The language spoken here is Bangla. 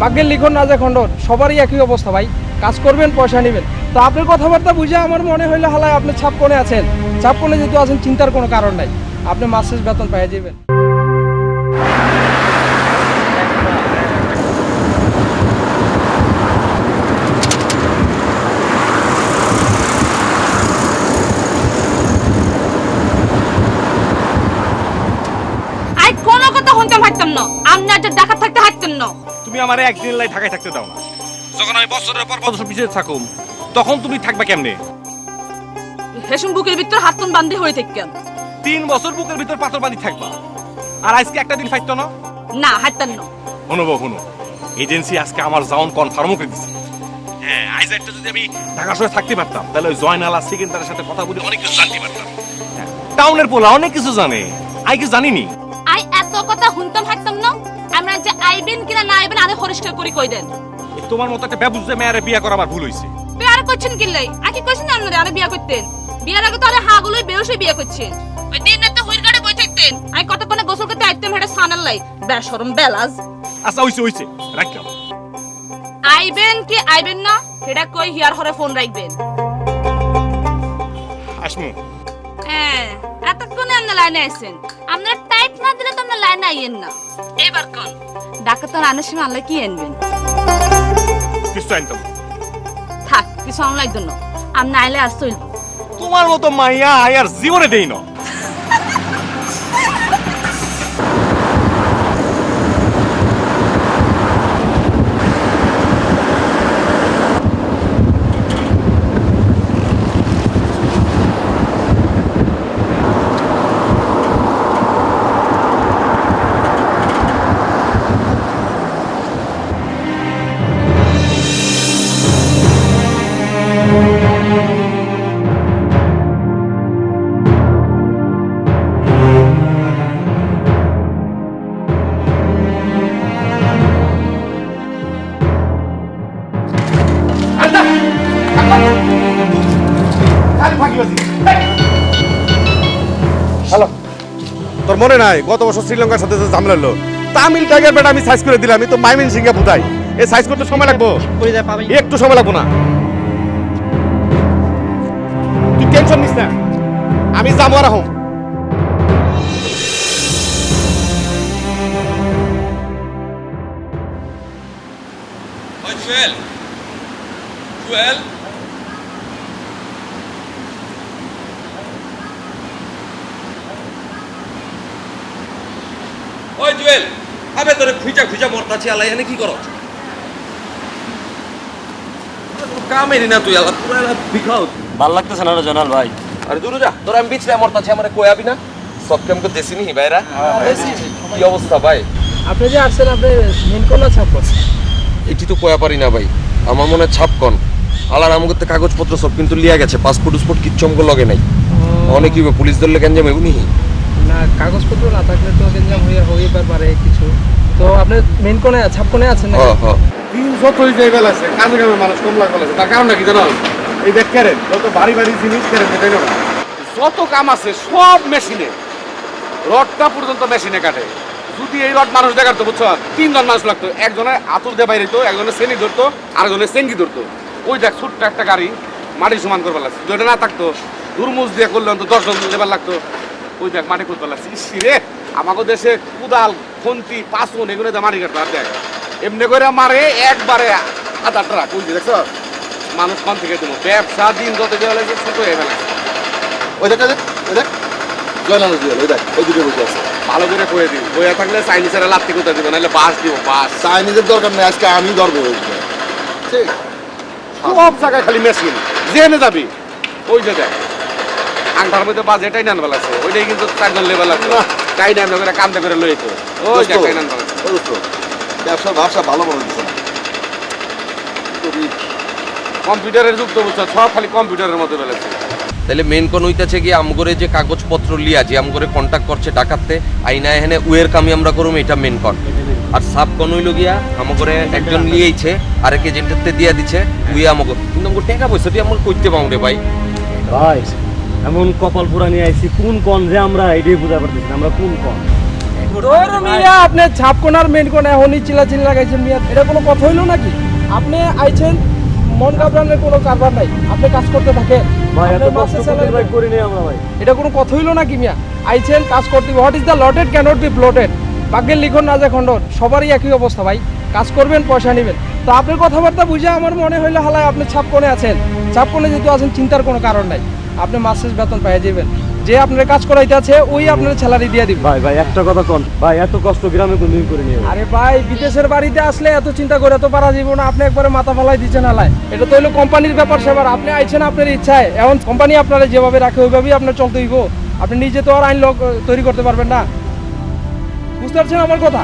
ভাগ্যের লিখন যে খণ্ডন, সবারই একই অবস্থা ভাই। কাজ করবেন, পয়সা নেবেন। তো আপনার কথাবার্তা বুঝে আমার মনে হইলে হালায় আপনি ছাপ কোণে আছেন। ছাপ কোণে যেহেতু আছেন, চিন্তার কোনো কারণ নাই। আপনি মাস শেষ বেতন পেয়ে যাবেন। আই কোনো কথা শুনতে পারতাম না। আপনি ডাকাত থাকতে হাঁটতেন না। তুমি আমার একদিন লাই ঢাকায় থাকতে দাও না। যখন আমি বছরের পর বছর পিছিয়ে থাকুম তখন তুমি থাকবা কেমনে? হেসুম বুকের ভিতর হাতন বান্ধে হয়ে থাকেন তিন বছর বুকের ভিতর পাথর বাঁধি থাকবা। আর আজকে একটা দিন ফাইতো না? না হাঁটতেন না। শুনো বউ শুনো। এজেন্সি আজকে আমার যাওন কনফার্মও করে দিছে। হ্যাঁ আজ একটা যদি আমি ঢাকা শহরে থাকতে পারতাম তাহলে ওই জয়নাল আর সেকেন্দারের সাথে কথা বলে অনেক কিছু জানতে পারতাম। হ্যাঁ, টাউনের পোলা অনেক কিছু জানে। আই কি জানিনি? আই এত কথা শুনতাম হাঁটতাম না? আমরা যে আইবেন কিনা না আইবেন আরে পরিষ্কার করে কই দেন? তোমার মতো একটা ব্যবসা মেয়ারে বিয়ে করা আমার ভুল হয়েছে বিয়ার করছেন কিল্লাই আকি কইছেন আপনারা আরে বিয়া করতেন? বিয়ার আগে তো আরে হাগুলোই বেরোসে বিয়া করছেন। ওই দিন রাতে হুইর গাড়ে বই থাকতেন। আমি কতক্ষণে গোসল করতে আইতেম হেটা সানাল লাই? বেশরম বেলাজ। আচ্ছা হইছে হইছে। রাখলাম আইবেন কি আইবেন না? হেটা কই হিয়ার হরে ফোন রাখবেন। আসমু। হ্যাঁ এতক্ষণে আপনার লাইনে আছেন আপনার না আইয়েন না। এবার কোন ডাক্তার তো আনার সময় আল্লাহ কি আনবেন? কিছু আনতাম। থাক কিছু আমার লাগতো না। আপনি আইলে আর চলব। তোমার মতো মাইয়া আয়ার জীবনে দেই না। হ্যালো। তোর মনে নাই গত বছর শ্রীলঙ্কার সাথে যে ঝামেলা হলো? তামিল টাইগার বেটা আমি সাইজ করে দিলাম আমি তো মাইমিন সিংহে বুঝাই। এই সাইজ করতে সময় লাগবো? একটু সময় লাগবো না। তুই টেনশন নিস না। আমি যাব আর জুয়েল জুয়েল ওই জুয়েল আবে তোরে খুঁজা খুঁজা মরতাছি আলাই এনে কি করছ কামেরি না তুই আলা পুরো এলা বিখাও ভালো লাগতেছে না জনাল ভাই? আরে দূর যা তোরা আমি মরতাছি আমারে কয়াবি না। সব কেমন দেশি নি ভাইরা। কি অবস্থা ভাই? আপনি যে আসছেন আপনি মেন ছাপ করছেন এটি তো কয়া পারি না ভাই আমার মনে হয় ছাপ কন। আলার আমাকে তো কাগজপত্র সব কিন্তু লিয়া গেছে পাসপোর্ট উসপোর্ট কিচ্ছু আমাকে লগে নাই। অনেকই পুলিশ ধরলে কেন যাবে উনি না কাগজপত্র না থাকলে তো গেঞ্জাম হয়ে হয়ে পারে কিছু। তো আপনি মেন কোণে ছাপ কোণে আছেন না তিন যতই জায়গা আছে কাজে কামে মানুষ কম লাগা তার কারণটা কি জানো? এই দেখ কেরেন যত ভারী ভারী জিনিস কেরেন তাই না? যত কাম আছে সব মেশিনে। রডটা পর্যন্ত মেশিনে কাটে। যদি এই রড মানুষ দেখাতো বুঝছ? তিনজন মানুষ লাগতো। একজনে আতুর দিয়ে বাইরে তো একজনে শ্রেণি ধরতো আরেকজনে সেঙ্গি ধরতো। ওই দেখ ছোট্ট একটা গাড়ি মাটি সমান করবার লাগছে। যদি না থাকতো দুর্মুজ দিয়ে করলে অন্তত দশজন দেবার লাগতো। ওই দেখ মাটি করতে লাগছে? ইসি রে আমাকে দেশে কুদাল খন্তি পাসুন এগুলো দিয়ে মাটি কাটতো দেখ। এমনি করে মারে একবারে আধা ট্রাক যে দেখছ? মানুষ কোন থেকে দেবো। ব্যবসা দিন যত দেওয়া লাগছে ছোট হয়ে ফেলে ওই দেখ ওই দেখ জয়নাল জুয়েল ওই দেখ ওই দুটো বসে আছে। ভালো করে দিন বইয়া থাকলে চাইনিজেরা লাত্তি দিব? নাহলে বাস দিব বাস। চাইনিজের দরকার নেই আজকে আমি ধরবো। ঠিক। সব জায়গায় খালি মেশিন জেনে যাবি ওই যে দেখ। আংটার মধ্যে বাজে এটাই নান বেলাছে ওইটাই কিন্তু চারজন লেভেল আছে বাহ। তাই করে কান্দে করে লইতো ওই দেখ দোস্ত, তাই নান বেলাছে ও ব্যবসা ভালো মনে দিচ্ছে কম্পিউটারের যুগ তো বুঝছ সব খালি কম্পিউটারের মধ্যে বেলাছে তাহলে মেন কোন হইতাছে কি আমগরে যে কাগজপত্র লিয়া যে আমগরে কন্টাক্ট করছে ডাকাতে আইনা এখানে উয়ের কামি আমরা করুম এটা মেন কন আর সাব কোন হইল গিয়া আমগরে একজন লিয়েছে আরেক এজেন্টেরতে দিয়া দিছে উই আমগো কিন্তু আমগো টাকা পয়সা দিয়ে আমরা কইতে পাও রে ভাই। ভাই এমন কপাল পুরা নিয়ে আইছি কোন কন যে আমরা এটাই বুঝা পারতেছি আমরা কোন কন? ধরো মিয়া আপনি ছাপ কোনার মেন কোন এখনই চিল্লাচিল্লি লাগাইছেন মিয়া। এটা কোনো কথা হইল নাকি? আপনি আইছেন মন ঘাবড়ানোর কোনো কারবার নাই। আপনি কাজ করতে থাকেন। এটা কোনো কথা হইল নাকি মিয়া? আইছেন কাজ করতে what is the allotted cannot be blotted ভাগ্যের লিখন না যে খণ্ডন সবারই একই অবস্থা ভাই। কাজ করবেন পয়সা নেবেন। তো আপনার কথাবার্তা বুঝে আমার মনে হইল হালায় আপনি ছাপ কোণে আছেন। ছাপ কোণে যেহেতু আছেন চিন্তার কোনো কারণ নাই। আপনি মাস শেষ বেতন পেয়ে যাবেন। যে আপনার কাজ করাইতে আছে ওই আপনার স্যালারি দিয়ে দিবেন ভাই ভাই একটা কথা কন। ভাই এত কষ্ট গ্রামে কোনদিন করি নি আরে ভাই বিদেশের বাড়িতে আসলে এত চিন্তা করে এত পারা যাব না। আপনি একবারে মাথা ফালাই দিচ্ছেন হালায় এটা তো হইল কোম্পানির ব্যাপার সেবার। আপনি আইছেন আপনার ইচ্ছায়। এখন কোম্পানি আপনারা যেভাবে রাখে ওইভাবেই আপনার চলতে হইব। আপনি নিজে তো আর আইন তৈরি করতে পারবেন না। বুঝতে পারছেন আমার কথা?